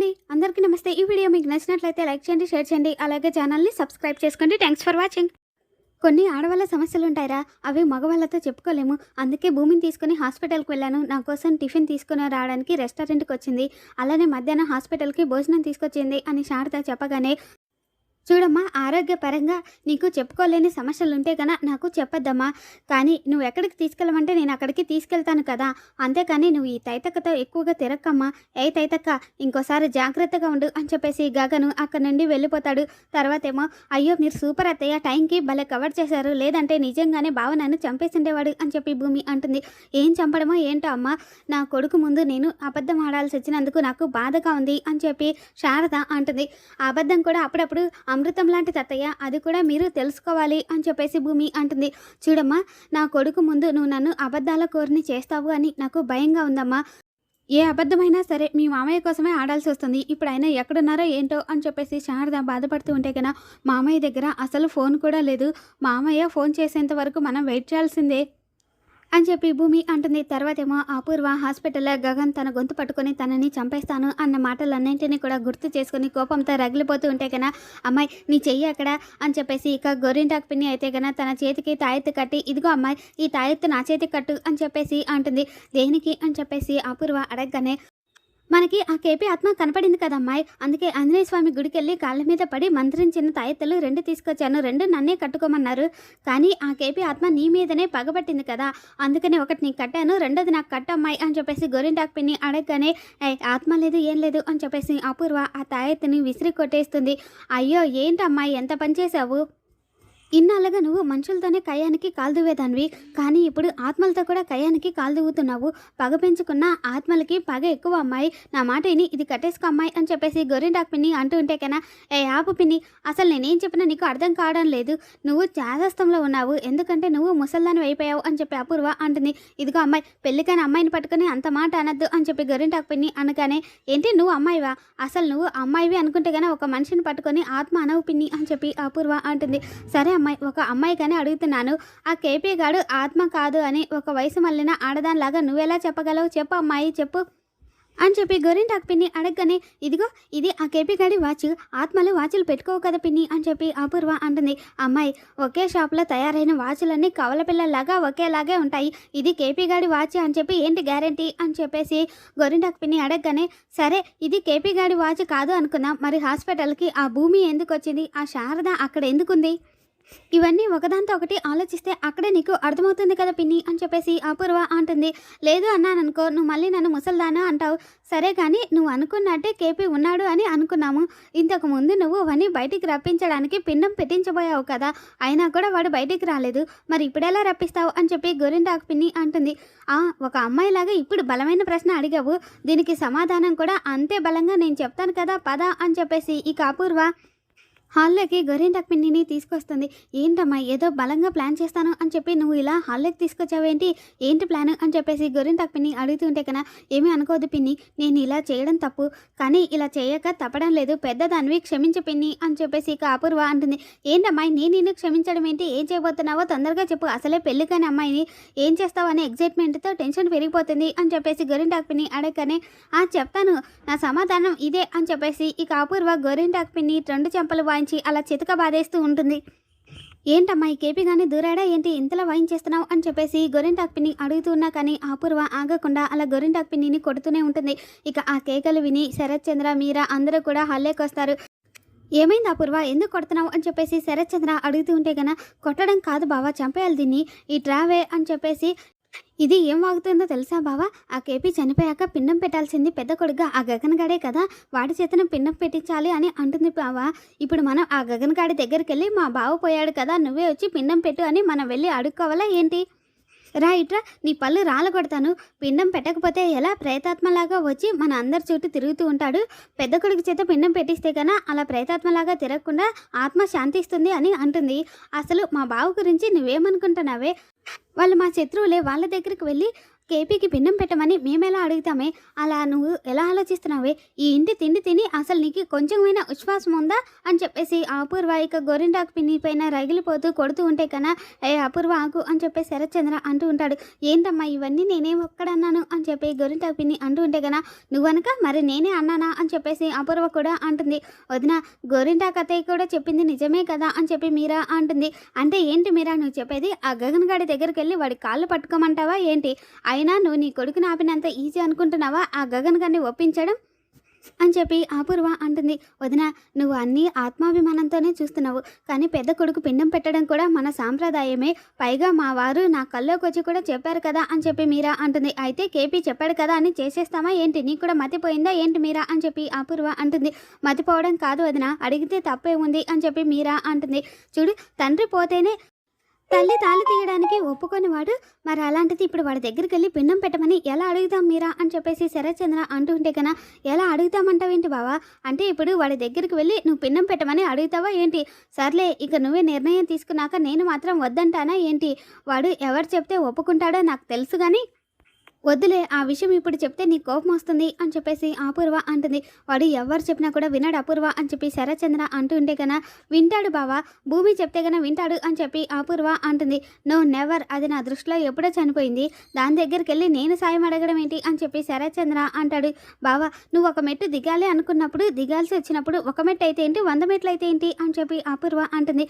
అండి అందరికీ నమస్తే. ఈ వీడియో మీకు నచ్చినట్లయితే లైక్ చేయండి షేర్ చేయండి. అలాగే ఛానల్ని సబ్స్క్రైబ్ చేసుకోండి. Thanks for watching. కొన్ని ఆడవాళ్ళ సమస్యలు ఉంటాయిరా. అవి మగవాళ్ళతో చెప్పుకోలేము. అందుకే భూమిని తీసుకుని హాస్పిటల్కి వెళ్ళాను. నా కోసం టిఫిన్ తీసుకుని రావడానికి రెస్టారెంట్కి వచ్చింది. అలానే మధ్యాహ్నం హాస్పిటల్కి భోజనం తీసుకొచ్చింది అని శారద చెప్పగానే చూడమ్మా ఆరోగ్యపరంగా నీకు చెప్పుకోలేని సమస్యలు ఉంటే నాకు చెప్పొద్దమ్మా. కానీ నువ్వు ఎక్కడికి తీసుకెళ్ళమంటే నేను అక్కడికి తీసుకెళ్తాను కదా. అంతేకాని నువ్వు ఈ తైతక్కతో ఎక్కువగా తిరక్కమ్మా. ఏ తైతక్క ఇంకోసారి జాగ్రత్తగా ఉండు అని చెప్పేసి గగను అక్కడి నుండి వెళ్ళిపోతాడు. తర్వాత ఏమో అయ్యో మీరు సూపర్ అత్తయ్య టైంకి భలే కవర్ చేశారు. లేదంటే నిజంగానే బావ నన్ను చంపేసిండేవాడు అని చెప్పి భూమి అంటుంది. ఏం చంపడమో ఏంటో అమ్మా. నా కొడుకు ముందు నేను అబద్ధం ఆడాల్సి వచ్చినందుకు నాకు బాధగా ఉంది అని చెప్పి శారద అంటుంది. అబద్ధం కూడా అప్పుడప్పుడు అమృతం లాంటి తత్తయ్య అది కూడా మీరు తెలుసుకోవాలి అని చెప్పేసి భూమి అంటుంది. చూడమ్మా నా కొడుకు ముందు నువ్వు నన్ను అబద్ధాల కోరిని చేస్తావు అని నాకు భయంగా ఉందమ్మా. ఏ అబద్ధమైనా సరే మీ మామయ్య కోసమే ఆడాల్సి వస్తుంది. ఇప్పుడు ఆయన ఎక్కడున్నారో ఏంటో అని చెప్పేసి శారద బాధపడుతూ ఉంటే కన్నా మామయ్య దగ్గర అసలు ఫోన్ కూడా లేదు. మామయ్య ఫోన్ చేసేంత వరకు మనం వెయిట్ చేయాల్సిందే. అని చెప్పి భూమి అంటుంది. తర్వాతేమో అపూర్వ హాస్పిటల్లో గగన్ తన గొంతు పట్టుకొని తనని చంపేస్తాను అన్న మాటలన్నింటినీ కూడా గుర్తు చేసుకొని కోపంతో రగిలిపోతూ ఉంటే కన్నా అమ్మాయి నీ చెయ్యి అక్కడ అని చెప్పేసి ఇక గొరింటాకు పిన్ని అయితే కన్నా తన చేతికి తాయెత్తు కట్టి ఇదిగో అమ్మాయి ఈ తాయెత్తు నా చేతికి కట్టు అని చెప్పేసి అంటుంది. దేనికి అని చెప్పేసి అపూర్వ అడగగానే మనకి ఆ కేపీ ఆత్మ కనపడింది కదమ్మాయి అందుకే ఆంజనేయ స్వామి గుడికి వెళ్ళి కాళ్ళ మీద పడి మంత్రించిన తాయెత్తలు రెండు తీసుకొచ్చాను. రెండు నన్నే కట్టుకోమన్నారు. కానీ ఆ కేపీ ఆత్మ నీ మీదనే పగబట్టింది కదా. అందుకనే ఒకటి నీకు కట్టాను రెండోది నాకు కట్టమ్మాయి అని చెప్పేసి గోరింటాకు పిన్ని అడగగానే ఆత్మ లేదు ఏం లేదు అని చెప్పేసి అపూర్వ ఆ తాయెత్తుని విసిరి కొట్టేస్తుంది. అయ్యో ఏంటమ్మాయి ఎంత పని చేసావు ఇన్నాళ్ళగా నువ్వు మనుషులతోనే కయ్యానికి కాల్దువేదానివి కానీ ఇప్పుడు ఆత్మలతో కూడా కయ్యానికి కాల్దువుతున్నావు పగ పెంచుకున్న ఆత్మలకి పగ ఎక్కువ అమ్మాయి. నా మాట విని ఇది కట్టేసుకో అమ్మాయి అని చెప్పేసి గొర్రెండాక్ పిన్ని అంటూ ఉంటే కన్నా ఏ ఆపు పిన్ని అసలు నేనేం చెప్పినా నీకు అర్థం కావడం లేదు. నువ్వు చాదస్తంలో ఉన్నావు. ఎందుకంటే నువ్వు ముసల్దాని అయిపోయావు అని చెప్పి అపూర్వ అంటుంది. ఇదిగో అమ్మాయి పెళ్ళికైన అమ్మాయిని పట్టుకుని అంత మాట అనద్దు అని చెప్పి గొర్రెండాక్ పిన్ని అనగానే ఏంటి నువ్వు అమ్మాయివా? అసలు నువ్వు అమ్మాయివి అనుకుంటే కానీ ఒక మనిషిని పట్టుకొని ఆత్మ అనవు పిన్ని అని చెప్పి అపూర్వ అంటుంది. సరే అమ్మాయి ఒక అమ్మాయి కానీ అడుగుతున్నాను. ఆ కేపీ గాడు ఆత్మ కాదు అని ఒక వయసు మళ్ళిన ఆడదానిలాగా నువ్వెలా చెప్పగలవు? చెప్పు అమ్మాయి చెప్పు అని చెప్పి గోరింటాకు పిన్ని అడగగానే ఇదిగో ఇది ఆ కేపీ గడి వాచ్. ఆత్మలు వాచ్లు పెట్టుకోవు కదా పిన్ని అని చెప్పి అపూర్వ అంటుంది. అమ్మాయి ఒకే షాప్లో తయారైన వాచ్లన్నీ కవల పిల్లల్లాగా ఒకేలాగే ఉంటాయి. ఇది కేపీ గాడి వాచ్ అని చెప్పి ఏంటి గ్యారంటీ అని చెప్పేసి గోరింటాకు పిన్ని అడగగానే సరే ఇది కేపీ గాడి వాచ్ కాదు అనుకున్నాం మరి హాస్పిటల్కి ఆ భూమి ఎందుకు వచ్చింది ఆ శారద అక్కడ ఎందుకుంది? ఇవన్నీ ఒకదాంతో ఒకటి ఆలోచిస్తే అక్కడే నీకు అర్థమవుతుంది కదా పిన్ని అని చెప్పేసి అపూర్వ అంటుంది. లేదు అన్నాను అనుకో నువ్వు మళ్ళీ నన్ను ముసల్దానా అంటావు. సరే కానీ నువ్వు అనుకున్నట్టే కేపీ ఉన్నాడు అని అనుకున్నాము. ఇంతకు ముందు నువ్వు అవన్నీ బయటికి రప్పించడానికి పిండం పెట్టించబోయావు కదా. అయినా కూడా వాడు బయటికి రాలేదు. మరి ఇప్పుడెలా రప్పిస్తావు అని చెప్పి గోరింటాకు పిన్ని అంటుంది. ఆ ఒక అమ్మాయిలాగా ఇప్పుడు బలమైన ప్రశ్న అడిగావు. దీనికి సమాధానం కూడా అంతే బలంగా నేను చెప్తాను కదా పద అని చెప్పేసి ఇక అపూర్వ హాల్లోకి గొరింటాకు పిండిని తీసుకొస్తుంది. ఏంటమ్మా ఏదో బలంగా ప్లాన్ చేస్తాను అని చెప్పి నువ్వు ఇలా హాల్లోకి తీసుకొచ్చావేంటి? ఏంటి ప్లాన్? అని చెప్పేసి గొరింటాకు పిన్ని అడుగుతుంటే కన్నా ఏమీ అనుకోదు పిన్ని నేను ఇలా చేయడం తప్పు. కానీ ఇలా చేయక తప్పడం లేదు. పెద్దదానివి క్షమించు పిన్ని అని చెప్పేసి ఇక అపూర్వ అంటుంది. ఏంటమ్మా నేను నిన్ను క్షమించడం ఏంటి? ఏం చేయబోతున్నావో తొందరగా చెప్పు. అసలే పెళ్ళి కాని అమ్మాయిని ఏం చేస్తావు అనే ఎగ్జైట్మెంట్తో టెన్షన్ పెరిగిపోతుంది అని చెప్పేసి గొరింటాకు పిన్ని అడగనే ఆ చెప్తాను. నా సమాధానం ఇదే అని చెప్పేసి ఇక అపూర్వ గొరింటాకు పిన్ని రెండు చెంపలు వాయి వాయించి అలా చితక బాధేస్తూ ఉంటుంది. ఏంటమ్మా ఈ కేపీ కానీ దూరాడా? ఏంటి ఇంతలా వాయించేస్తున్నావు? అని చెప్పేసి గొరింటాకు పిన్ని అడుగుతూ కానీ అపూర్వ ఆగకుండా అలా గొరింటాకు పిన్నిని కొడుతూనే ఉంటుంది. ఇక ఆ కేకలు విని శరత్ చంద్ర మీరా అందరూ కూడా హల్లేకొస్తారు ఏమైంది అపూర్వ? ఎందుకు కొడుతున్నావు? అని చెప్పేసి శరత్ చంద్ర అడుగుతూ ఉంటే గన కొట్టడం కాదు బావా చంపేయాలి దీన్ని. ఈ ట్రావే అని చెప్పేసి ఇది ఏం వాగుతుందో తెలుసా బావా? ఆ కేపీ చనిపోయాక పిండం పెట్టాల్సింది పెద్ద కొడుగా ఆ గగన్గాడే కదా. వాడి చేతన పిండం పెట్టించాలి అని అంటుంది బావా. ఇప్పుడు మనం ఆ గగన్గాడి దగ్గరికి వెళ్ళి మా బావ పోయాడు కదా నువ్వే వచ్చి పిండం పెట్టు అని మనం వెళ్ళి అడుక్కోవాలా ఏంటి? రా ఇట్రా నీ పళ్ళు రాలగొడతాను. పిండం పెట్టకపోతే ఎలా ప్రేతాత్మలాగా వచ్చి మన అందరి చుట్టూ తిరుగుతూ ఉంటాడు? పెద్ద కొడుకు చేత పిండం పెట్టిస్తే కన్నా అలా ప్రేతాత్మలాగా తిరగకుండా ఆత్మ శాంతిస్తుంది అని అంటుంది. అసలు మా బావ గురించి నువ్వేమనుకుంటున్నావే? వాళ్ళు మా శత్రువులే వాళ్ళ దగ్గరికి వెళ్ళి కేపీకి పిండం పెట్టమని మేమెలా అడుగుతామే? అలా నువ్వు ఎలా ఆలోచిస్తున్నావే? ఈ ఇంటి తిండి తిని అసలు నీకు కొంచెమైనా విశ్వాసం ఉందా? అని చెప్పేసి అపూర్వ ఇక గోరింటాకు పిన్ని పైన రగిలిపోతూ కొడుతూ ఉంటే కన్నా ఏ అపూర్వ ఆకు అని చెప్పి శరత్చంద్ర అంటూ ఉంటాడు. ఏంటమ్మా ఇవన్నీ నేనే ఒక్కడన్నాను అని చెప్పి గోరింటాకు పిన్ని అంటూ ఉంటే కన్నా నువ్వనక మరి నేనే అన్నానా అని చెప్పేసి అపూర్వ కూడా అంటుంది. వదిన గోరింటాకు అత్తయ్య కూడా చెప్పింది నిజమే కదా అని చెప్పి మీరా అంటుంది. అంటే ఏంటి మీరా? నువ్వు చెప్పేది ఆ గగన్ గాడి దగ్గరికి వెళ్ళి వాడి కాళ్ళు పట్టుకోమంటావా ఏంటి? అయినా నువ్వు నీ కొడుకుని ఆపినంత ఈజీ అనుకుంటున్నావా? ఆ గగన్ గారిని ఒప్పించడం? అని చెప్పి అపూర్వ అంటుంది. వదిన నువ్వు అన్నీ ఆత్మాభిమానంతోనే చూస్తున్నావు. కానీ పెద్ద కొడుకు పిండం పెట్టడం కూడా మన సాంప్రదాయమే. పైగా మా వారు నా కల్లోకి వచ్చి కూడా చెప్పారు కదా అని చెప్పి మీరా అంటుంది. అయితే కేపీ చెప్పాడు కదా అని చేసేస్తామా ఏంటి? నీకు కూడా మతిపోయిందా ఏంటి మీరా అని చెప్పి అపూర్వ అంటుంది. మతిపోవడం కాదు వదిన అడిగితే తప్పే ఉంది అని చెప్పి మీరా అంటుంది. చూడు తండ్రి పోతేనే తల్లి తాళి తీయడానికి ఒప్పుకొని వాడు మరి అలాంటిది ఇప్పుడు వాడి దగ్గరికి వెళ్ళి పిండం పెట్టమని ఎలా అడుగుదాం మీరా అని చెప్పేసి శరత్చంద్ర అంటూ ఉంటే కన్నా ఎలా అడుగుతామంటావేంటి బావా? అంటే ఇప్పుడు వాడి దగ్గరికి వెళ్ళి నువ్వు పిండం పెట్టమని అడుగుతావా ఏంటి? సర్లే ఇక నువ్వే నిర్ణయం తీసుకున్నాక నేను మాత్రం వద్దంటానా ఏంటి? వాడు ఎవరు చెప్తే ఒప్పుకుంటాడో నాకు తెలుసు కానీ వద్దులే ఆ విషయం ఇప్పుడు చెప్తే నీ కోపం వస్తుంది అని చెప్పేసి అపూర్వ అంటుంది. వాడు ఎవరు చెప్పినా కూడా వినాడు అపూర్వ అని చెప్పి శరచంద్ర అంటూ ఉంటే కన్నా వింటాడు బావా భూమి చెప్తే కన్నా వింటాడు అని చెప్పి అపూర్వ అంటుంది. నో నెవర్ అది నా దృష్టిలో ఎప్పుడో చనిపోయింది. దాని దగ్గరికి వెళ్ళి నేను సాయం అడగడం ఏంటి? అని చెప్పి శరచంద్ర అంటాడు. బావా నువ్వు ఒక మెట్టు దిగాలి అనుకున్నప్పుడు దిగాల్సి వచ్చినప్పుడు ఒక మెట్టు అయితే ఏంటి? వంద మెట్లు అయితే ఏంటి? అని చెప్పి అపూర్వ అంటుంది.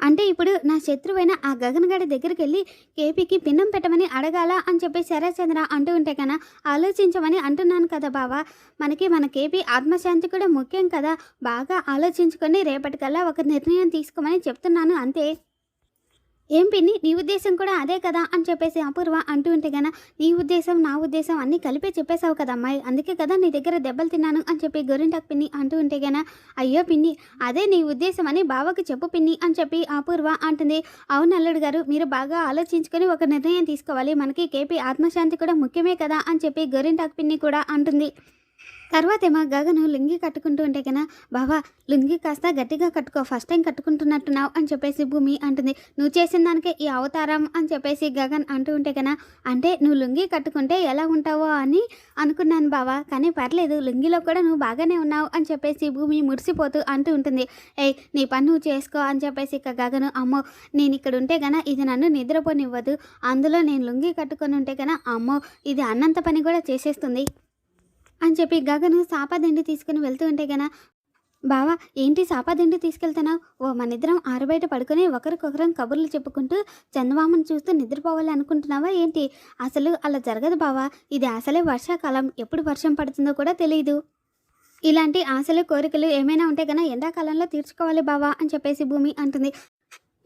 అంటే ఇప్పుడు నా శత్రువైన ఆ గగన్ దగ్గరికి వెళ్ళి కేపీకి పిన్నం పెట్టమని అడగాల అని చెప్పి శరచంద్ర అంటూ ఉంటే కన్నా ఆలోచించమని అంటున్నాను కదా బావా. మనకి మన కేపీ ఆత్మశాంతి కూడా ముఖ్యం కదా. బాగా ఆలోచించుకొని రేపటికల్లా ఒక నిర్ణయం తీసుకోమని చెప్తున్నాను అంతే. ఏం పిన్ని నీ ఉద్దేశం కూడా అదే కదా అని చెప్పేసి అపూర్వ అంటూ ఉంటే గన నీ ఉద్దేశం నా ఉద్దేశం అన్నీ కలిపే చెప్పేశావు కదా అమ్మాయి. అందుకే కదా నీ దగ్గర దెబ్బలు తిన్నాను అని చెప్పి గొరింటాకు పిన్ని అంటూ ఉంటే గన అయ్యో పిన్ని అదే నీ ఉద్దేశం అని బావకి చెప్పు పిన్ని అని చెప్పి అపూర్వ అంటుంది. అవును అల్లుడు గారు మీరు బాగా ఆలోచించుకొని ఒక నిర్ణయం తీసుకోవాలి. మనకి కేపీ ఆత్మశాంతి కూడా ముఖ్యమే కదా అని చెప్పి గొరింటాకు పిన్ని కూడా అంటుంది. తర్వాతేమో గగను లుంగి కట్టుకుంటూ ఉంటే కన్నా బావా లుంగి కాస్త గట్టిగా కట్టుకో ఫస్ట్ టైం కట్టుకుంటున్నట్టున్నావు అని చెప్పేసి భూమి అంటుంది. నువ్వు చేసిన దానికే ఈ అవతారం అని చెప్పేసి గగన్ అంటూ ఉంటే కన్నా అంటే నువ్వు లుంగి కట్టుకుంటే ఎలా ఉంటావో అని అనుకున్నాను బావా. కానీ పర్లేదు లుంగిలో కూడా నువ్వు బాగానే ఉన్నావు అని చెప్పేసి భూమి మురిసిపోతూ అంటూ ఉంటుంది. ఏయ్ నీ పని నువ్వు చేసుకో అని చెప్పేసి ఇక గగను అమ్మో నేను ఇక్కడ ఉంటే గన ఇది నన్ను నిద్రపోనివ్వదు. అందులో నేను లుంగి కట్టుకొని ఉంటే గన అమ్మో ఇది అన్నంత పని కూడా చేసేస్తుంది. అని చెప్పి గగను సాపాదిండి తీసుకుని వెళ్తూ ఉంటే గన బావా ఏంటి సాపాదిండి తీసుకెళ్తున్నావు ఓ మన ఇద్దరం ఆరుబయట పడుకొని ఒకరికొకరం కబుర్లు చెప్పుకుంటూ చందమామను చూస్తూ నిద్రపోవాలి అనుకుంటున్నావా ఏంటి? అసలు అలా జరగదు బావా. ఇది అసలే వర్షాకాలం. ఎప్పుడు వర్షం పడుతుందో కూడా తెలియదు ఇలాంటి ఆశలు కోరికలు ఏమైనా ఉంటే కన ఎండాకాలంలో తీర్చుకోవాలి బావా అని చెప్పేసి భూమి అంటుంది.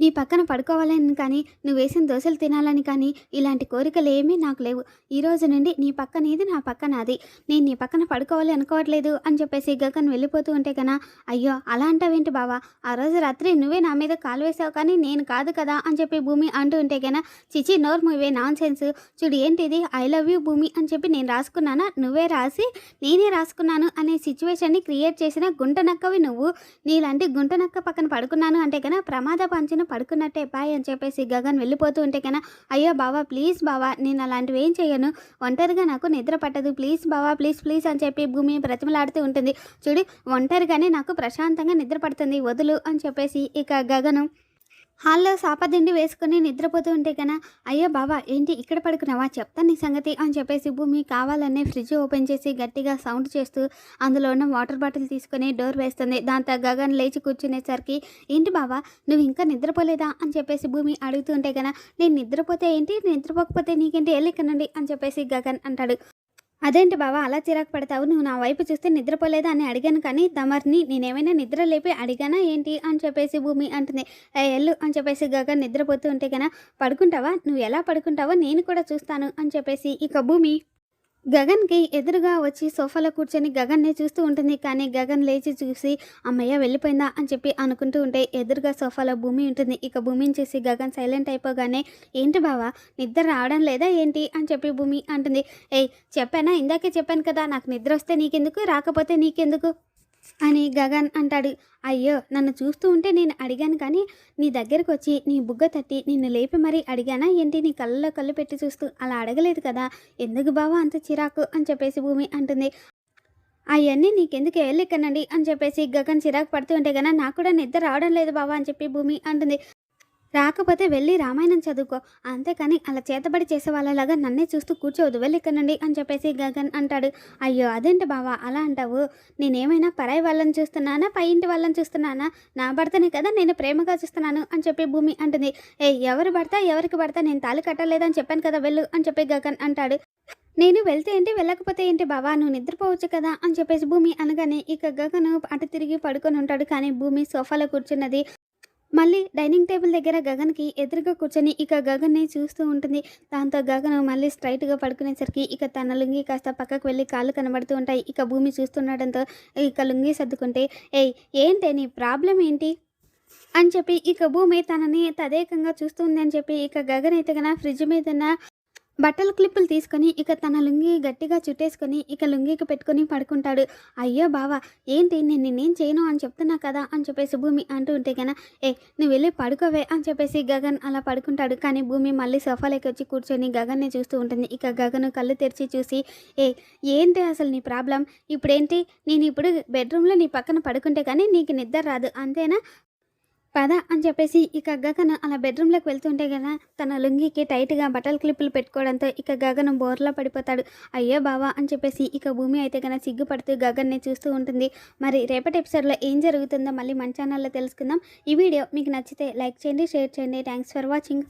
నీ పక్కన పడుకోవాలని కానీ నువ్వు వేసిన దోశలు తినాలని కానీ ఇలాంటి కోరికలు ఏమీ నాకు లేవు. ఈ రోజు నుండి నీ పక్క నీది నా పక్క నాది. నేను నీ పక్కన పడుకోవాలి అనుకోవట్లేదు అని చెప్పేసి గగన్ వెళ్ళిపోతూ ఉంటే కన్నా అయ్యో అలా అంటావేంటి బావా? ఆ రోజు రాత్రి నువ్వే నా మీద కాలు వేసావు కానీ నేను కాదు కదా అని చెప్పి భూమి అంటూ ఉంటే కన్నా చిచి నోర్ మూవే నాన్ సెన్స్ చూడు ఏంటిది? ఐ లవ్ యూ భూమి అని చెప్పి నేను రాసుకున్నానా? నువ్వే రాసి నేనే రాసుకున్నాను అనే సిచ్యువేషన్ని క్రియేట్ చేసిన గుంట నక్కవి నువ్వు. నీలాంటి గుంట నక్క పక్కన పడుకున్నాను అంటే కన్నా ప్రమాద పంచిన నేను పడుకున్నట్టే బాయ్ అని చెప్పేసి గగన్ వెళ్ళిపోతూ ఉంటే కన్నా అయ్యో బావా ప్లీజ్ బావా నేను అలాంటివి ఏం చేయను. ఒంటరిగా నాకు నిద్ర పట్టదు. ప్లీజ్ బావా ప్లీజ్ ప్లీజ్ అని చెప్పి భూమి బ్రతిమలాడుతూ ఉంటుంది. చూడు ఒంటరిగానే నాకు ప్రశాంతంగా నిద్ర పడుతుంది. వదులు అని చెప్పేసి ఇక గగను హాల్లో సాపదిండి వేసుకుని నిద్రపోతూ ఉంటే కన్నా అయ్యో బావా ఏంటి ఇక్కడ పడుకున్నావా? చెప్తాను నీ సంగతి అని చెప్పేసి భూమి కావాలనే ఫ్రిడ్జ్ ఓపెన్ చేసి గట్టిగా సౌండ్ చేస్తూ అందులో ఉన్న వాటర్ బాటిల్ తీసుకొని డోర్ వేస్తుంది. దాంతో గగన్ లేచి కూర్చునేసరికి ఏంటి బావా నువ్వు ఇంకా నిద్రపోలేదా? అని చెప్పేసి భూమి అడుగుతూ ఉంటే కన్నా నేను నిద్రపోతే ఏంటి? నిద్రపోకపోతే నీకేంటి? వెళ్ళి ఎక్కనండి అని చెప్పేసి గగన్ అంటాడు. అదేంటి బావా అలా చిరాకు పడతావు? నువ్వు నా వైపు చూస్తే నిద్రపోలేదా అని అడిగాను కానీ తమర్ని నేనేమైనా నిద్ర లేపి అడిగానా ఏంటి అని చెప్పేసి భూమి అంటుంది. ఎల్లు అని చెప్పేసి గగ నిద్రపోతూ ఉంటే కన్నా పడుకుంటావా? నువ్వు ఎలా పడుకుంటావో నేను కూడా చూస్తాను అని చెప్పేసి ఇక భూమి గగన్కి ఎదురుగా వచ్చి సోఫాలో కూర్చొని గగన్ని చూస్తూ ఉంటుంది. కానీ గగన్ లేచి చూసి అమ్మయ్య వెళ్ళిపోయిందా? అని చెప్పి అనుకుంటూ ఉంటే ఎదురుగా సోఫాలో భూమి ఉంటుంది. ఇక భూమిని చూసి గగన్ సైలెంట్ అయిపోగానే ఏంటి బావా నిద్ర రావడం లేదా ఏంటి? అని చెప్పి భూమి అంటుంది. ఏయ్ చెప్పానా? ఇందాకే చెప్పాను కదా నాకు నిద్ర వస్తే నీకెందుకు? రాకపోతే నీకెందుకు? అని గగన్ అంటాడు. అయ్యో నన్ను చూస్తూ ఉంటే నేను అడిగాను కానీ నీ దగ్గరకు వచ్చి నీ బుగ్గ తట్టి నిన్ను లేపి మరీ అడిగానా ఏంటి? నీ కళ్ళలో కళ్ళు పెట్టి చూస్తూ అలా అడగలేదు కదా. ఎందుకు బావా అంత చిరాకు అని చెప్పేసి భూమి అంటుంది. అవన్నీ నీకెందుకు వెళ్ళిక్కనండి అని చెప్పేసి గగన్ చిరాకు పడుతూ ఉంటే కన్నా నాకు కూడా నిద్ర రావడం లేదు బావా అని చెప్పి భూమి అంటుంది. రాకపోతే వెళ్ళి రామాయణం చదువుకో. అంతేకాని అలా చేతబడి చేసే వాళ్ళలాగా నన్నే చూస్తూ కూర్చోవద్దు. వెళ్ళిక్కనండి అని చెప్పేసి గగన్ అంటాడు. అయ్యో అదేంటి బావా? అలా అంటావు? నేనేమైనా పరాయి వాళ్ళని చూస్తున్నానా? పై ఇంటి వాళ్ళని చూస్తున్నానా? నా భర్తనే కదా నేను ప్రేమగా చూస్తున్నాను అని చెప్పి భూమి అంటుంది. ఏ ఎవరు భర్త? ఎవరికి భర్త? నేను తాళి కట్టలేదని చెప్పాను కదా వెళ్ళు అని చెప్పి గగన్ అంటాడు. నేను వెళ్తే ఏంటి? వెళ్ళకపోతే ఏంటి బావా? నువ్వు నిద్రపోవచ్చు కదా అని చెప్పేసి భూమి అనగానే ఇక గగను అటు తిరిగి పడుకొని ఉంటాడు. కానీ భూమి సోఫాలో కూర్చున్నది. మళ్ళీ డైనింగ్ టేబుల్ దగ్గర గగన్కి ఎదురుగా కూర్చొని ఇక గగన్ని చూస్తూ ఉంటుంది. దాంతో గగన్ మళ్ళీ స్ట్రైట్గా పడుకునేసరికి ఇక తన లుంగి కాస్త పక్కకు వెళ్ళి కాళ్ళు కనబడుతూ ఉంటాయి. ఇక భూమి చూస్తుండడంతో ఇక లుంగి సర్దుకుంటే ఏయ్ ఏంటి నీ ప్రాబ్లం ఏంటి? అని చెప్పి ఇక భూమి తనని తదేకంగా చూస్తుంది అని చెప్పి ఇక గగన్ అయితే కన్నా ఫ్రిడ్జ్ మీద బట్టల క్లిప్పులు తీసుకొని ఇక తన లుంగి గట్టిగా చుట్టేసుకొని ఇక లుంగికి పెట్టుకొని పడుకుంటాడు. అయ్యో బావా ఏంటి నేను నిన్నేం చేయను అని చెప్తున్నా కదా అని చెప్పేసి భూమి అంటూ ఉంటే కదా ఏ నువ్వు వెళ్ళి పడుకోవే అని చెప్పేసి గగన్ అలా పడుకుంటాడు. కానీ భూమి మళ్ళీ సోఫాలోకి వచ్చి కూర్చొని గగన్ని చూస్తూ ఉంటుంది. ఇక గగన్ కళ్ళు తెరిచి చూసి ఏ ఏంటి అసలు నీ ప్రాబ్లం? ఇప్పుడేంటి? నేను ఇప్పుడు బెడ్రూమ్లో నీ పక్కన పడుకుంటే కానీ నీకు నిద్ర రాదు. అంతేనా? పద అని చెప్పేసి ఇక గగన్ అలా బెడ్రూమ్లోకి వెళ్తుంటే కదా తన లుంగికి టైట్గా బట్టల క్లిప్పులు పెట్టుకోవడంతో ఇక గగన్ బోర్లా పడిపోతాడు. అయ్యో బావా అని చెప్పేసి ఇక భూమి అయితే కన్నా సిగ్గుపడుతూ గగన్ని చూస్తూ ఉంటుంది. మరి రేపటి ఎపిసోడ్లో ఏం జరుగుతుందో మళ్ళీ మన ఛానల్లో తెలుసుకుందాం. ఈ వీడియో మీకు నచ్చితే లైక్ చేయండి షేర్ చేయండి. Thanks for watching